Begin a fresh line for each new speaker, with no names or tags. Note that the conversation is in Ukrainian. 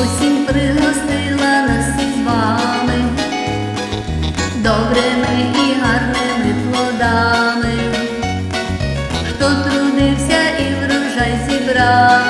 Осінь пригостила нас всі з вами добрими і гарними плодами, хто трудився і врожай зібрав.